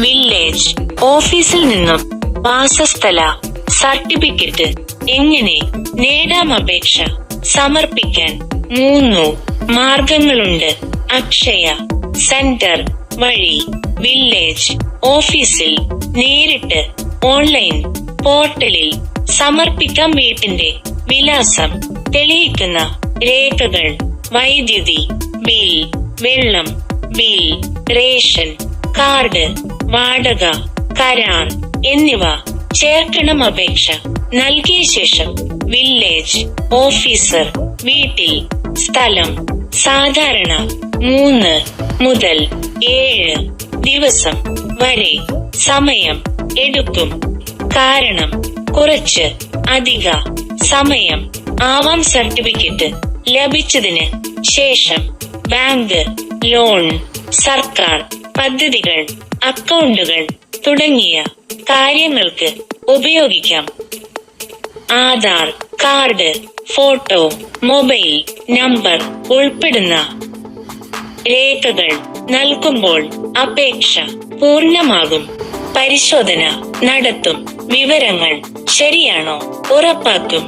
Village ഓഫീസിൽ നിന്നും വാസസ്ഥല certificate എങ്ങനെ നേടാം അപേക്ഷ സമർപ്പിക്കാൻ മൂന്നു മാർഗങ്ങളുണ്ട്. അക്ഷയ സെന്റർ വഴി വില്ലേജ് ഓഫീസിൽ നേരിട്ട് ഓൺലൈൻ പോർട്ടലിൽ സമർപ്പിക്കാം. വീട്ടിന്റെ വിലാസം തെളിയിക്കുന്ന രേഖകൾ വൈദ്യുതി ബിൽ വെള്ളം ബിൽ റേഷൻ കാർഡ് വാടക കരാർ എന്നിവ ചേർക്കണം അപേക്ഷ. നൽകിയ ശേഷം വില്ലേജ് ഓഫീസർ വീട്ടിൽ സ്ഥലം സാധാരണ മൂന്ന് മുതൽ ഏഴ് ദിവസം വരെ സമയം എടുക്കും. കാരണം കുറച്ച് അധിക സമയം ആവാം സർട്ടിഫിക്കറ്റ് ലഭിച്ചതിന് ശേഷം ബാങ്ക് ലോൺ സർക്കാർ പദ്ധതികൾ അക്കൗണ്ടുകൾ തുടങ്ങിയ കാര്യങ്ങൾക്ക് ഉപയോഗിക്കാം. Aadhaar card photo mobile number ഉൾപ്പെടുന്ന രേഖകൾ നൽകുമ്പോൾ അപേക്ഷ പൂർണമാകും. പരിശോധന നടത്തും. വിവരങ്ങൾ ശരിയാണോ ഉറപ്പാക്കും.